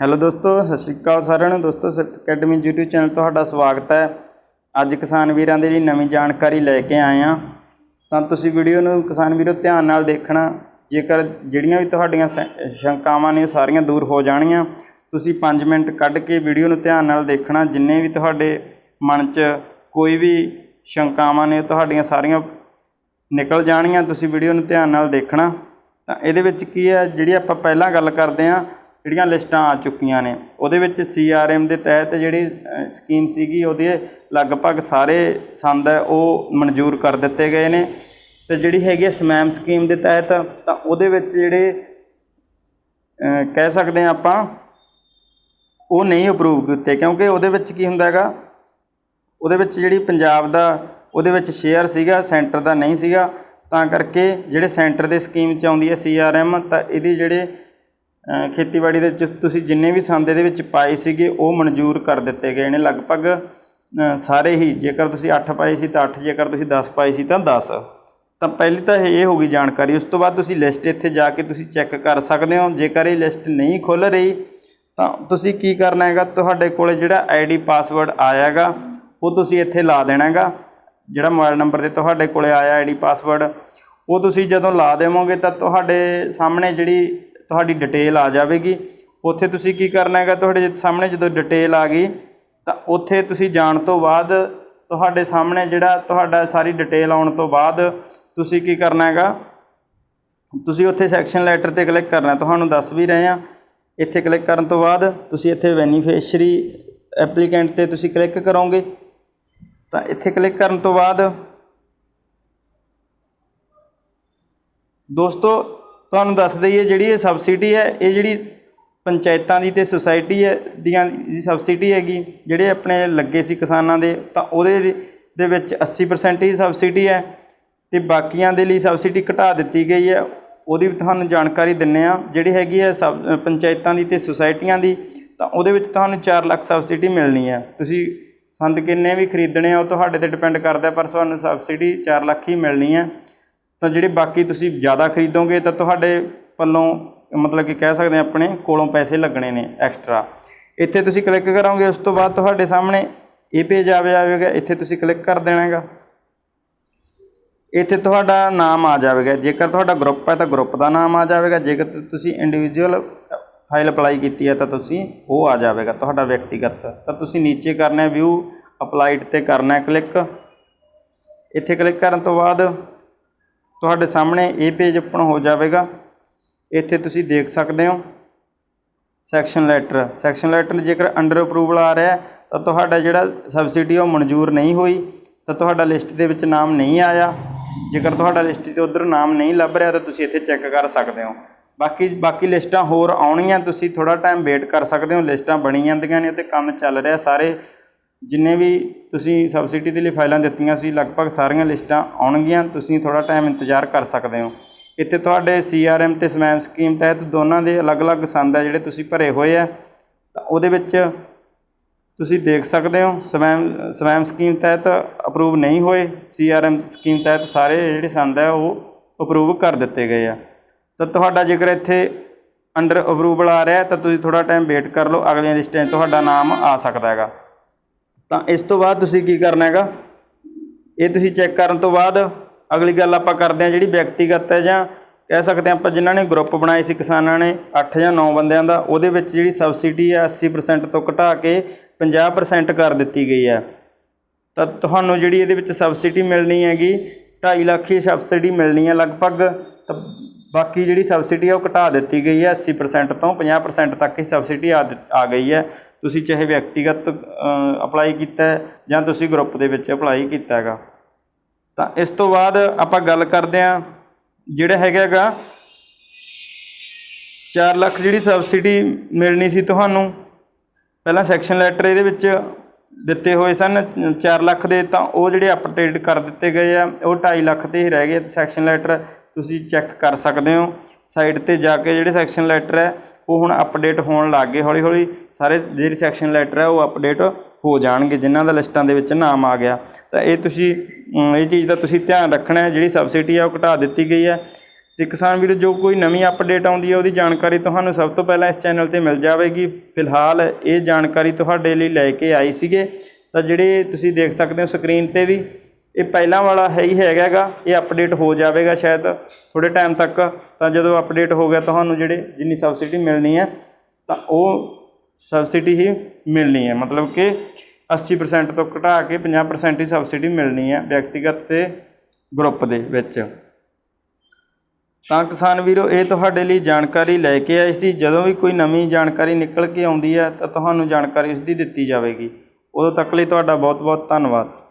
Hello ਦੋਸਤੋ, ਸਤਿ ਸ਼੍ਰੀ ਅਕਾਲ ਸਾਰਿਆਂ ਨੂੰ। ਦੋਸਤੋ, ਸਿਫਤ ਅਕੈਡਮੀ YouTube ਚੈਨਲ ਤੁਹਾਡਾ ਸਵਾਗਤ ਹੈ। ਅੱਜ ਕਿਸਾਨ ਵੀਰਾਂ ਦੇ ਲਈ ਨਵੀਂ ਜਾਣਕਾਰੀ ਲੈ ਕੇ ਆਏ ਹਾਂ। ਤਾਂ ਤੁਸੀਂ ਵੀਡੀਓ ਨੂੰ ਕਿਸਾਨ ਵੀਰੋ ਧਿਆਨ ਨਾਲ ਦੇਖਣਾ। ਜੇਕਰ ਜਿਹੜੀਆਂ ਵੀ ਤੁਹਾਡੀਆਂ ਸ਼ੰਕਾਵਾਂ ਨੇ ਉਹ ਸਾਰੀਆਂ ਦੂਰ ਹੋ ਜਾਣਗੀਆਂ, ਤੁਸੀਂ 5 ਮਿੰਟ ਕੱਢ ਕੇ ਵੀਡੀਓ ਨੂੰ ਧਿਆਨ ਨਾਲ ਦੇਖਣਾ। ਜਿੰਨੇ ਵੀ ਤੁਹਾਡੇ ਮਨ 'ਚ ਕੋਈ ਵੀ ਸ਼ੰਕਾਵਾਂ ਨੇ ਤੁਹਾਡੀਆਂ ਸਾਰੀਆਂ ਨਿਕਲ ਜਾਣਗੀਆਂ। ਤੁਸੀਂ ਵੀਡੀਓ ਨੂੰ ਧਿਆਨ ਨਾਲ ਦੇਖਣਾ। ਤਾਂ ਇਹਦੇ ਵਿੱਚ ਕੀ ਹੈ, ਜਿਹੜੀ ਆਪਾਂ ਪਹਿਲਾਂ ਗੱਲ ਕਰਦੇ ਹਾਂ ਜਿਹੜੀਆਂ ਲਿਸਟਾਂ ਆ ਚੁੱਕੀਆਂ ਨੇ, ਉਹਦੇ ਵਿੱਚ ਸੀਆਰਐਮ ਦੇ ਤਹਿਤ ਜਿਹੜੀ ਸਕੀਮ ਸੀਗੀ, ਉਹਦੇ ਲਗਭਗ ਸਾਰੇ ਸੰਦ ਹੈ, ਉਹ ਮਨਜ਼ੂਰ ਕਰ ਦਿੱਤੇ ਗਏ ਨੇ। ਤੇ ਜਿਹੜੀ ਹੈਗੀ ਹੈ ਸਮੈਮ ਸਕੀਮ ਦੇ ਤਹਿਤ, ਤਾਂ ਉਹਦੇ ਵਿੱਚ ਜਿਹੜੇ ਕਹਿ ਸਕਦੇ ਹਾਂ ਆਪਾਂ, ਉਹ ਨਹੀਂ ਅਪਰੂਵ ਕੀਤੇ, ਕਿਉਂਕਿ ਉਹਦੇ ਵਿੱਚ ਕੀ ਹੁੰਦਾ ਹੈਗਾ, ਉਹਦੇ ਵਿੱਚ ਜਿਹੜੀ ਪੰਜਾਬ ਦਾ, ਉਹਦੇ ਵਿੱਚ ਸ਼ੇਅਰ ਸੀਗਾ ਸੈਂਟਰ ਦਾ ਨਹੀਂ ਸੀਗਾ। ਤਾਂ ਕਰਕੇ ਜਿਹੜੇ ਸੈਂਟਰ ਦੇ ਸਕੀਮ ਚ ਆਉਂਦੀ ਹੈ ਸੀਆਰਐਮ ਤਾਂ ਇਹਦੀ ਜਿਹੜੇ ਖੇਤੀਬਾੜੀ ਦੇ ਵਿੱਚ ਤੁਸੀਂ ਜਿੰਨੇ ਵੀ ਸੰਦ ਇਹਦੇ ਵਿੱਚ ਪਾਏ ਸੀਗੇ, ਉਹ ਮਨਜ਼ੂਰ ਕਰ ਦਿੱਤੇ ਗਏ ਨੇ। ਲਗਭਗ ਸਾਰੇ ਹੀ, ਜੇਕਰ ਤੁਸੀਂ 8 ਪਾਏ ਸੀ ਤਾਂ 8 ਜੇਕਰ ਤੁਸੀਂ 10 ਪਾਏ ਸੀ ਤਾਂ 10 ਤਾਂ ਪਹਿਲੀ ਤਾਂ ਇਹ ਹੋ ਗਈ ਜਾਣਕਾਰੀ। ਉਸ ਤੋਂ ਬਾਅਦ ਤੁਸੀਂ ਲਿਸਟ ਇੱਥੇ ਜਾ ਕੇ ਤੁਸੀਂ ਚੈੱਕ ਕਰ ਸਕਦੇ ਹੋ। ਜੇਕਰ ਇਹ ਲਿਸਟ ਨਹੀਂ ਖੁੱਲ ਰਹੀ, ਤਾਂ ਤੁਸੀਂ ਕੀ ਕਰਨਾ ਹੈਗਾ? ਤੁਹਾਡੇ ਕੋਲੇ ਜਿਹੜਾ ਆਈਡੀ ਪਾਸਵਰਡ ਆਇਆ ਹੈਗਾ, ਉਹ ਤੁਸੀਂ ਇੱਥੇ ਲਾ ਦੇਣਾ ਹੈਗਾ। ਜਿਹੜਾ ਮੋਬਾਈਲ ਨੰਬਰ ਤੇ ਤੁਹਾਡੇ ਕੋਲੇ ਆਇਆ ਆਈਡੀ ਪਾਸਵਰਡ, ਉਹ ਤੁਸੀਂ ਜਦੋਂ ਲਾ ਦੇਵੋਗੇ ਤਾਂ ਤੁਹਾਡੇ ਸਾਹਮਣੇ ਜਿਹੜੀ ਤੁਹਾਡੀ ਡਿਟੇਲ ਆ ਜਾਵੇਗੀ। ਉੱਥੇ ਤੁਸੀਂ ਕੀ ਕਰਨਾ ਹੈਗਾ, ਤੁਹਾਡੇ ਸਾਹਮਣੇ ਜਦੋਂ ਡਿਟੇਲ ਆ ਗਈ, ਤਾਂ ਉੱਥੇ ਤੁਸੀਂ ਜਾਣ ਤੋਂ ਬਾਅਦ ਤੁਹਾਡੇ ਸਾਹਮਣੇ ਜਿਹੜਾ ਤੁਹਾਡਾ ਸਾਰੀ ਡਿਟੇਲ ਆਉਣ ਤੋਂ ਬਾਅਦ ਤੁਸੀਂ ਕੀ ਕਰਨਾ ਹੈਗਾ, ਤੁਸੀਂ ਉੱਥੇ ਸੈਕਸ਼ਨ ਲੈਟਰ ਤੇ ਕਲਿੱਕ ਕਰਨਾ। ਤੁਹਾਨੂੰ ਦੱਸ ਵੀ ਰਹੇ ਹਾਂ, ਇੱਥੇ ਕਲਿੱਕ ਕਰਨ ਤੋਂ ਬਾਅਦ ਤੁਸੀਂ ਇੱਥੇ ਬੈਨੀਫੀਸ਼ੀਅਰੀ ਐਪਲੀਕੈਂਟ ਤੇ ਤੁਸੀਂ ਕਲਿੱਕ ਕਰੋਗੇ। ਤਾਂ ਇੱਥੇ ਕਲਿੱਕ ਕਰਨ ਤੋਂ ਬਾਅਦ ਦੋਸਤੋ ਤੁਹਾਨੂੰ ਦੱਸ ਦਈਏ ਜਿਹੜੀ ਇਹ ਸਬਸਿਡੀ ਹੈ, ਇਹ ਜਿਹੜੀ ਪੰਚਾਇਤਾਂ ਦੀ ਤੇ ਸੁਸਾਇਟੀ ਹੈ, ਦੀਆਂ ਦੀ ਸਬਸਿਡੀ ਹੈਗੀ, ਜਿਹੜੇ ਆਪਣੇ ਲੱਗੇ ਸੀ ਕਿਸਾਨਾਂ ਦੇ, ਤਾਂ ਉਹਦੇ ਦੇ- ਦੇ ਵਿੱਚ 80% ਹੀ ਸਬਸਿਡੀ ਹੈ ਤੇ ਬਾਕੀਆਂ ਦੇ ਲਈ ਸਬਸਿਡੀ ਘਟਾ ਦਿੱਤੀ ਗਈ ਹੈ। ਉਹਦੀ ਵੀ ਤੁਹਾਨੂੰ ਜਾਣਕਾਰੀ ਦਿੰਨੇ ਆ ਜਿਹੜੀ ਹੈਗੀ ਹੈ ਸਬ ਪੰਚਾਇਤਾਂ ਦੀ ਤੇ ਸੁਸਾਇਟੀਆਂ ਦੀ, ਤਾਂ ਉਹਦੇ ਵਿੱਚ ਤੁਹਾਨੂੰ 4 ਲੱਖ ਸਬਸਿਡੀ ਮਿਲਣੀ ਹੈ। ਤੁਸੀਂ ਸੰਦ ਕਿੰਨੇ ਵੀ ਖਰੀਦਣੇ ਆ, ਉਹ ਤੁਹਾਡੇ ਤੇ ਡਿਪੈਂਡ ਕਰਦਾ ਪਰ ਤੁਹਾਨੂੰ ਸਬਸਿਡੀ 4 ਲੱਖ ਹੀ ਮਿਲਣੀ ਹੈ। ਤਾਂ ਜਿਹੜੇ ਬਾਕੀ ਤੁਸੀਂ ਜ਼ਿਆਦਾ ਖਰੀਦੋਗੇ ਤਾਂ ਤੁਹਾਡੇ ਪੱਲੋਂ ਮਤਲਬ ਕਿ ਕਹਿ ਸਕਦੇ ਹਾਂ ਆਪਣੇ ਕੋਲੋਂ ਪੈਸੇ ਲੱਗਣੇ ਨੇ ਐਕਸਟਰਾ। ਇੱਥੇ ਤੁਸੀਂ ਕਲਿੱਕ ਕਰੋਗੇ, ਉਸ ਤੋਂ ਬਾਅਦ ਤੁਹਾਡੇ ਸਾਹਮਣੇ ਇਹ ਪੇਜ ਆਵੇ ਆਵੇਗਾ, ਇੱਥੇ ਤੁਸੀਂ ਕਲਿੱਕ ਕਰ ਦੇਣਾ ਹੈਗਾ ਇੱਥੇ ਤੁਹਾਡਾ ਨਾਮ ਆ ਜਾਵੇਗਾ। ਜੇਕਰ ਤੁਹਾਡਾ ਗਰੁੱਪ ਹੈ ਤਾਂ ਗਰੁੱਪ ਦਾ ਨਾਮ ਆ ਜਾਵੇਗਾ। ਜੇਕਰ ਤੁਸੀਂ ਇੰਡੀਵਿਜੂਅਲ ਫਾਈਲ ਅਪਲਾਈ ਕੀਤੀ ਹੈ ਤਾਂ ਤੁਸੀਂ ਉਹ ਆ ਜਾਵੇਗਾ, ਤੁਹਾਡਾ ਵਿਅਕਤੀਗਤ। ਤਾਂ ਤੁਸੀਂ ਨੀਚੇ ਕਰਨਾ ਹੈ ਵਿਊ ਅਪਲਾਈਡ ਤੇ ਕਰਨਾ ਹੈ ਕਲਿੱਕ ਇੱਥੇ ਕਲਿੱਕ ਕਰਨ ਤੋਂ ਬਾਅਦ ਤੁਹਾਡੇ ਸਾਹਮਣੇ ਇਹ ਪੇਜ ਓਪਨ ਹੋ ਜਾਵੇਗਾ। ਇੱਥੇ ਤੁਸੀਂ ਦੇਖ ਸਕਦੇ ਹੋ ਸੈਕਸ਼ਨ ਲੈਟਰ ਸੈਕਸ਼ਨ ਲੈਟਰ ਜੇਕਰ ਅੰਡਰ ਅਪਰੂਵਲ ਆ ਰਿਹਾ ਤਾਂ ਤੁਹਾਡਾ ਜਿਹੜਾ ਸਬਸਿਡੀ ਉਹ ਮਨਜ਼ੂਰ ਨਹੀਂ ਹੋਈ, ਤਾਂ ਤੁਹਾਡਾ ਲਿਸਟ ਦੇ ਵਿੱਚ ਨਾਮ ਨਹੀਂ ਆਇਆ। ਜੇਕਰ ਤੁਹਾਡਾ ਲਿਸਟ ਤੇ ਉਧਰ ਨਾਮ ਨਹੀਂ ਲੱਭ ਰਿਹਾ, ਤਾਂ ਤੁਸੀਂ ਇੱਥੇ ਚੈੱਕ ਕਰ ਸਕਦੇ ਹੋ। ਬਾਕੀ ਬਾਕੀ ਲਿਸਟਾਂ ਹੋਰ ਆਉਣੀਆਂ, ਤੁਸੀਂ ਥੋੜਾ ਟਾਈਮ ਵੇਟ ਕਰ ਸਕਦੇ ਹੋ। ਲਿਸਟਾਂ ਬਣੀ ਜਾਂਦੀਆਂ ਨੇ ਤੇ ਕੰਮ ਚੱਲ ਰਿਹਾ, ਸਾਰੇ ਜਿੰਨੇ ਵੀ ਤੁਸੀਂ ਸਬਸਿਡੀ ਦੇ ਲਈ ਫਾਈਲਾਂ ਦਿੱਤੀਆਂ ਸੀ, ਲਗਭਗ ਸਾਰੀਆਂ ਲਿਸਟਾਂ ਆਉਣਗੀਆਂ, ਤੁਸੀਂ ਥੋੜਾ ਟਾਈਮ ਇੰਤਜ਼ਾਰ ਕਰ ਸਕਦੇ ਹੋ। ਇੱਥੇ ਤੁਹਾਡੇ ਸੀਆਰਐਮ ਤੇ ਸਮੈਮ ਸਕੀਮ ਤਹਿਤ ਦੋਨਾਂ ਦੇ ਅਲੱਗ-ਅਲੱਗ ਸੰਦ ਹੈ ਜਿਹੜੇ ਤੁਸੀਂ ਭਰੇ ਹੋਏ ਆ। ਤਾਂ ਉਹਦੇ ਵਿੱਚ ਤੁਸੀਂ ਦੇਖ ਸਕਦੇ ਹੋ ਸਮੈਮ ਸਮੈਮ ਸਕੀਮ ਤਹਿਤ ਅਪਰੂਵ ਨਹੀਂ ਹੋਏ। ਸੀਆਰਐਮ ਸਕੀਮ ਤਹਿਤ ਸਾਰੇ ਜਿਹੜੇ ਸੰਦ ਆ, ਉਹ ਅਪਰੂਵ ਕਰ ਦਿੱਤੇ ਗਏ ਆ। ਤਾਂ ਤੁਹਾਡਾ ਜੇਕਰ ਇੱਥੇ ਅੰਡਰ ਅਪਰੂਵਲ ਆ ਰਿਹਾ ਤਾਂ ਤੁਸੀਂ ਥੋੜਾ ਟਾਈਮ ਵੇਟ ਕਰ ਲਓ। ਅਗਲੀਆਂ ਲਿਸਟਾਂ 'ਚ ਤੁਹਾਡਾ ਨਾਮ ਆ ਸਕਦਾ ਹੈਗਾ। ਤਾਂ ਇਸ ਤੋਂ ਬਾਅਦ ਤੁਸੀਂ ਕੀ ਕਰਨਾ ਹੈਗਾ? ਇਹ ਤੁਸੀਂ ਚੈੱਕ ਕਰਨ ਤੋਂ ਬਾਅਦ ਅਗਲੀ ਗੱਲ ਆਪਾਂ ਕਰਦੇ ਹਾਂ ਜਿਹੜੀ ਵਿਅਕਤੀਗਤ ਹੈ ਜਾਂ ਕਹਿ ਸਕਦੇ ਹਾਂ ਆਪਾਂ ਜਿਨ੍ਹਾਂ ਨੇ ਗਰੁੱਪ ਬਣਾਏ ਸੀ ਕਿਸਾਨਾਂ ਨੇ 8 ਜਾਂ 9 ਬੰਦਿਆਂ ਦਾ, ਉਹਦੇ ਵਿੱਚ ਜਿਹੜੀ ਸਬਸਿਡੀ ਹੈ 80% ਤੋਂ ਘਟਾ ਕੇ 50% ਕਰ ਦਿੱਤੀ ਗਈ ਹੈ। ਤਾਂ ਤੁਹਾਨੂੰ ਜਿਹੜੀ ਇਹਦੇ ਵਿੱਚ ਸਬਸਿਡੀ ਮਿਲਣੀ ਹੈਗੀ 2.5 ਲੱਖ ਹੀ ਸਬਸਿਡੀ ਮਿਲਣੀ ਹੈ ਲਗਭਗ, ਤਾਂ ਬਾਕੀ ਜਿਹੜੀ ਸਬਸਿਡੀ ਹੈ ਉਹ ਘਟਾ ਦਿੱਤੀ ਗਈ ਹੈ 80% ਤੋਂ 50% ਤੱਕ ਹੀ ਸਬਸਿਡੀ ਆ ਦਿੱਤ- ਆ ਗਈ ਹੈ। ਤੁਸੀਂ ਚਾਹੇ ਵਿਅਕਤੀਗਤ ਅਪਲਾਈ ਕੀਤਾ ਜਾਂ ਤੁਸੀਂ ਗਰੁੱਪ ਦੇ ਵਿੱਚ ਅਪਲਾਈ ਕੀਤਾ ਹੈਗਾ। ਤਾਂ ਇਸ ਤੋਂ ਬਾਅਦ ਆਪਾਂ ਗੱਲ ਕਰਦੇ ਹਾਂ ਜਿਹੜਾ ਹੈਗਾ ਹੈਗਾ 4 ਲੱਖ ਜਿਹੜੀ ਸਬਸਿਡੀ ਮਿਲਣੀ ਸੀ ਤੁਹਾਨੂੰ। ਪਹਿਲਾਂ ਸੈਕਸ਼ਨ ਲੈਟਰ ਇਹਦੇ ਵਿੱਚ ਦਿੱਤੇ ਹੋਏ ਸਨ 4 ਲੱਖ ਦੇ ਤਾਂ ਉਹ ਜਿਹੜੇ ਅਪਡੇਟ ਕਰ ਦਿੱਤੇ ਗਏ ਆ, ਉਹ 2.5 ਲੱਖ ਤੇ ਹੀ ਰਹਿ ਗਏ। ਸੈਕਸ਼ਨ ਲੈਟਰ ਤੁਸੀਂ ਚੈੱਕ ਕਰ ਸਕਦੇ ਹੋ। ਸਾਈਡ ਤੇ ਜਾ ਕੇ ਜਿਹੜੇ ਸੈਕਸ਼ਨ ਲੈਟਰ ਹੈ, ਉਹ ਹੁਣ ਅਪਡੇਟ ਹੋਣ ਲੱਗ ਗਏ। ਹੌਲੀ ਹੌਲੀ ਸਾਰੇ ਜਿਹੜੇ ਸੈਕਸ਼ਨ ਲੈਟਰ ਹੈ, ਉਹ ਅਪਡੇਟ ਹੋ ਜਾਣਗੇ, ਜਿਨ੍ਹਾਂ ਦਾ ਲਿਸਟਾਂ ਦੇ ਵਿੱਚ ਨਾਮ ਆ ਗਿਆ। ਤਾਂ ਇਹ ਤੁਸੀਂ ਇਹ ਚੀਜ਼ ਦਾ ਤੁਸੀਂ ਧਿਆਨ ਰੱਖਣਾ ਹੈ, ਜਿਹੜੀ ਸਬਸਿਡੀ ਆ, ਉਹ ਘਟਾ ਦਿੱਤੀ ਗਈ ਹੈ। ਤੇ ਕਿਸਾਨ ਵੀਰੋ, ਜੋ ਕੋਈ ਨਵੀਂ ਅਪਡੇਟ ਆਉਂਦੀ ਹੈ, ਉਹਦੀ ਜਾਣਕਾਰੀ ਤੁਹਾਨੂੰ ਸਭ ਤੋਂ ਪਹਿਲਾਂ ਇਸ ਚੈਨਲ ਤੇ ਮਿਲ ਜਾਵੇਗੀ। ਫਿਲਹਾਲ ਇਹ ਜਾਣਕਾਰੀ ਤੁਹਾਡੇ ਲਈ ਲੈ ਕੇ ਆਈ ਸੀਗੇ। ਤਾਂ ਜਿਹੜੇ ਤੁਸੀਂ ਦੇਖ ਸਕਦੇ ਹੋ ਸਕਰੀਨ ਤੇ ਵੀ ਇਹ ਪਹਿਲਾਂ ਵਾਲਾ ਹੈ ਹੀ ਹੈਗਾ ਇਹ ਅਪਡੇਟ ਹੋ ਜਾਵੇਗਾ ਸ਼ਾਇਦ ਥੋੜੇ ਟਾਈਮ ਤੱਕ। ਤਾਂ ਜਦੋਂ ਅਪਡੇਟ ਹੋ ਗਿਆ ਤੁਹਾਨੂੰ ਜਿਹੜੇ ਜਿੰਨੀ ਸਬਸਿਡੀ ਮਿਲਣੀ ਹੈ, ਤਾਂ ਉਹ ਸਬਸਿਡੀ ਹੀ ਮਿਲਣੀ ਹੈ। ਮਤਲਬ ਕਿ 80% ਤੋਂ ਘਟਾ ਕੇ 50% ਹੀ ਸਬਸਿਡੀ ਮਿਲਣੀ ਹੈ ਵਿਅਕਤੀਗਤ ਤੇ ਗਰੁੱਪ ਦੇ ਵਿੱਚ। ਤਾਂ ਕਿਸਾਨ ਵੀਰੋ, ਇਹ ਤੁਹਾਡੇ ਲਈ ਜਾਣਕਾਰੀ ਲੈ ਕੇ ਆਏ ਸੀ। ਜਦੋਂ ਵੀ ਕੋਈ ਨਵੀਂ ਜਾਣਕਾਰੀ ਨਿਕਲ ਕੇ ਆਉਂਦੀ ਹੈ, ਤਾਂ ਤੁਹਾਨੂੰ ਜਾਣਕਾਰੀ ਉਸ ਦੀ ਦਿੱਤੀ ਜਾਵੇਗੀ। ਉਦੋਂ ਤੱਕ ਲਈ ਤੁਹਾਡਾ ਬਹੁਤ ਬਹੁਤ ਧੰਨਵਾਦ।